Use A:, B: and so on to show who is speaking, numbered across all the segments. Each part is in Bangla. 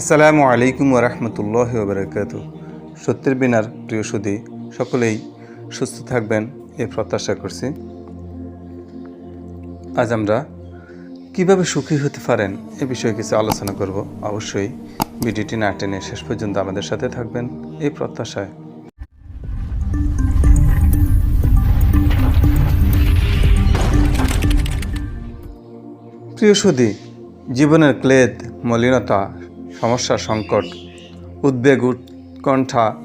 A: আসসালামু আলাইকুম ওরহমতুল্লাহ ওবরাকাত। সত্যের বিনার প্রিয় সুদী, সকলেই সুস্থ থাকবেন এ প্রত্যাশা করছি। আজ আমরা কীভাবে সুখী হতে পারেন এ বিষয়ে কিছু আলোচনা করব। অবশ্যই ভিডিওটি না টেনে শেষ পর্যন্ত আমাদের সাথে থাকবেন এই প্রত্যাশায়। প্রিয় সুদী, জীবনের ক্লেদ, মলিনতা সমস্যা সংকট, উদ্বেগ, উৎকণ্ঠা,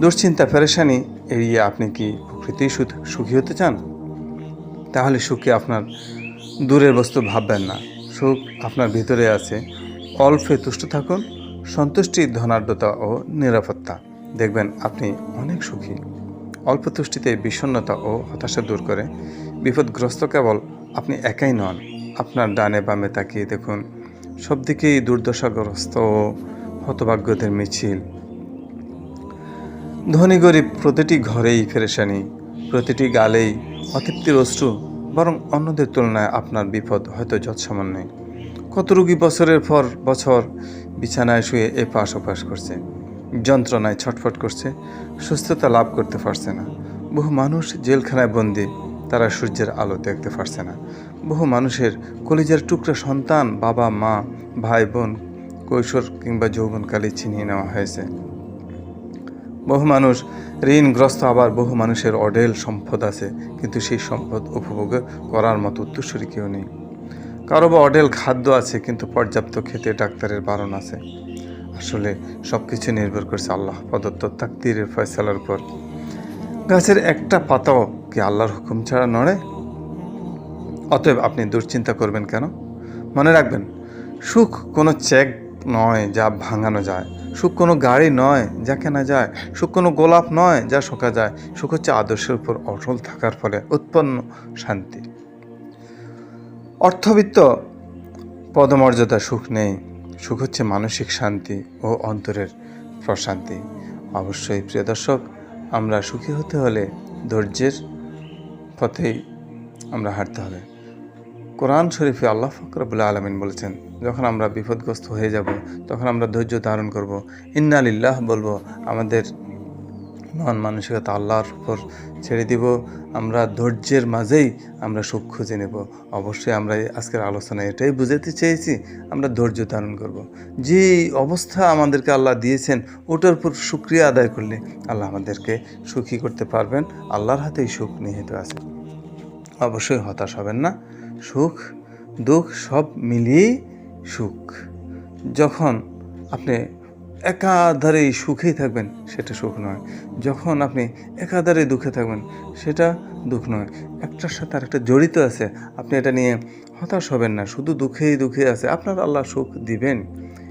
A: দুশ্চিন্তা, পেরেশানি এড়িয়ে আপনি কি প্রকৃতিই সুখ- হতে চান? তাহলে সুখে আপনার দূরের বস্তু ভাববেন না। সুখ আপনার ভিতরে আছে। অল্পে তুষ্ট থাকুন। সন্তুষ্টি, ধনাঢ্যতা ও নিরাপত্তা। দেখবেন আপনি অনেক সুখী। অল্প তুষ্টিতে বিষণ্ণতা ও হতাশা দূর করে। বিপদগ্রস্ত কেবল আপনি একাই নন। আপনার ডানে বামে তাকিয়ে দেখুন সব দিকেই দুর্দশাগ্রস্ত ও হতভাগ্যদের মিছিল। ধনী গরিব প্রতিটি ঘরেই ফেরেশানি, প্রতিটি গালেই অতৃপ্তির অশ্রু, বরং অন্যদের তুলনায় আপনার বিপদ হয়তো যৎসামান্য। কত রুগী বছরের পর বছর বিছানায় শুয়ে এপাশ ওপাশ করছে, যন্ত্রণায় ছটফট করছে, সুস্থতা লাভ করতে পারছে না। বহু মানুষ জেলখানায় বন্দি তারা সূর্যের আলো দেখতে পারছে না। বহু মানুষের কলিজার টুকরা সন্তান, বাবা, মা, ভাই, বোন, কৈশোর কিংবা যৌবনকালে ছিনিয়ে নেওয়া হয়েছে। বহু মানুষ, ঋণগ্রস্ত আবার বহু মানুষের অডেল সম্পদ আছে, কিন্তু সেই সম্পদ উপভোগ করার মতো উত্তরসূরি কেউ নেই। কারও বা অডেল খাদ্য আছে, কিন্তু পর্যাপ্ত খেতে ডাক্তারের বারণ আছে। আসলে সব কিছু নির্ভর করছে আল্লাহ প্রদত্ত তাকতিরের ফয়সালার উপর। গাছের একটা পাতাও কি আল্লাহর হুকুম ছাড়া নড়ে? অতএব আপনি দুশ্চিন্তা করবেন কেন? মনে রাখবেন, সুখ কোনো চেক নয় যা ভাঙানো যায়। সুখ কোনো গাড়ি নয় যা কেনা যায়। সুখ কোনো গোলাপ নয় যা শোকা যায়। সুখ হচ্ছে আদর্শের উপর অটল থাকার ফলে উৎপন্ন শান্তি। অর্থবিত্ত পদমর্যাদা সুখ নেই। সুখ হচ্ছে মানসিক শান্তি ও অন্তরের প্রশান্তি। অবশ্যই, প্রিয় দর্শক, আমরা সুখী হতে হলে ধৈর্যের পথেই আমরা হাঁটতে হবে। কোরআন শরীফে আল্লাহ ফকরবুল্লা আলমিন বলেছেন, যখন আমরা বিপদগ্রস্ত হয়ে যাব, তখন আমরা ধৈর্য ধারণ করব। ইন্নালিল্লাহ বলব, আমাদের মন মানসিকতা আল্লাহর উপর ছেড়ে দিব। আমরা ধৈর্যের মাঝেই আমরা সুখ খুঁজে নেব। অবশ্যই আমরা আজকের আলোচনায় এটাই বুঝাতে চেয়েছি, আমরা ধৈর্য ধারণ করব। যে অবস্থা আমাদেরকে আল্লাহ দিয়েছেন, ওটার উপর সুক্রিয়া আদায় করলে আল্লাহ আমাদেরকে সুখী করতে পারবেন। আল্লাহর হাতেই সুখ নিহিত আছে। অবশ্যই হতাশ হবেন না। সুখ, দুঃখ সব মিলিয়েই সুখ। যখন আপনি একাধারেই সুখেই থাকবেন, সেটা সুখ নয়। যখন আপনি একাধারে দুঃখে থাকবেন, সেটা দুঃখ নয়। একটার সাথে আরেকটা জড়িত আছে, আপনি এটা নিয়ে হতাশ হবেন না, শুধু দুঃখেই দুঃখে আছে। আপনার আল্লাহ সুখ দিবেন।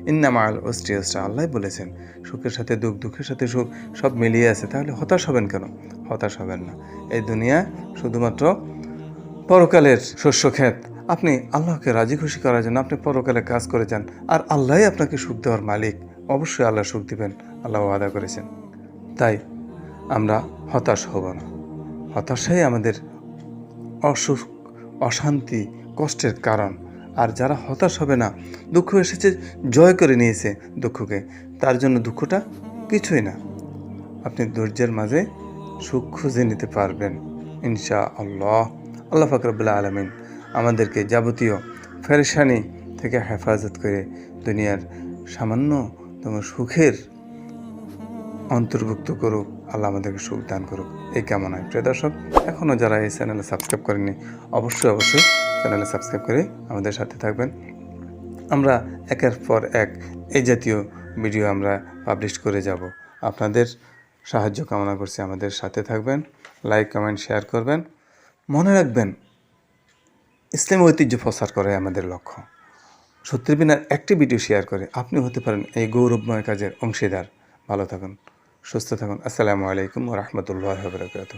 A: ইন্নামাল ওস্টিয়াসটা আল্লাহ বলেছেন, সুখের সাথে দুঃখ, দুঃখের সাথে সুখ সব মিলিয়ে আছে। তাহলে হতাশ হবেন কেন? হতাশ হবেন না। এই দুনিয়ায় শুধুমাত্র পরকালের শস্য ক্ষেত। আপনি আল্লাহকে রাজি খুশি করার জন্য আপনি পরকালে কাজ করে যান, আর আল্লাহই আপনাকে সুখ দেওয়ার মালিক। অবশ্যই আল্লাহ সুখ দিবেন, আল্লাহ আদা করেছেন। তাই আমরা হতাশ হব না। হতাশাই আমাদের অসুখ, অশান্তি, কষ্টের কারণ। আর যারা হতাশ হবে না, দুঃখ এসেছে, জয় করে নিয়েছে দুঃখকে, তার জন্য দুঃখটা কিছুই না। আপনি ধৈর্যের মাঝে সুখ খুঁজে নিতে পারবেন ইনশা আল্লাহ আল্লাহ ফাকরবুল্লাহ আলমিন আমাদেরকে যাবতীয় ফেরেশানি থেকে হেফাজত করে দুনিয়ার সামান্যতম সুখের অন্তর্ভুক্ত করুক, আল্লাহ আমাদেরকে সুখ দান করুক। এই কামনায়। প্রিয় দর্শক এখনও যারা এই চ্যানেলে সাবস্ক্রাইব করেননি, অবশ্যই অবশ্যই চ্যানেলে সাবস্ক্রাইব করে আমাদের সাথে থাকবেন। আমরা একের পর এক এই জাতীয় ভিডিও আমরা পাবলিশ করে যাব। আপনাদের সাহায্য কামনা করছি আমাদের সাথে থাকবেন, লাইক, কমেন্ট, শেয়ার করবেন। মনে রাখবেন, ইসলামী ঐতিহ্য প্রসার করে আমাদের লক্ষ্য। সত্যের বিনার একটি ভিডিও শেয়ার করে আপনি হতে পারেন এই গৌরবময় কাজের অংশীদার। ভালো থাকুন, সুস্থ থাকুন। আসসালামু আলাইকুম রহমতুল্লাহ বরকাত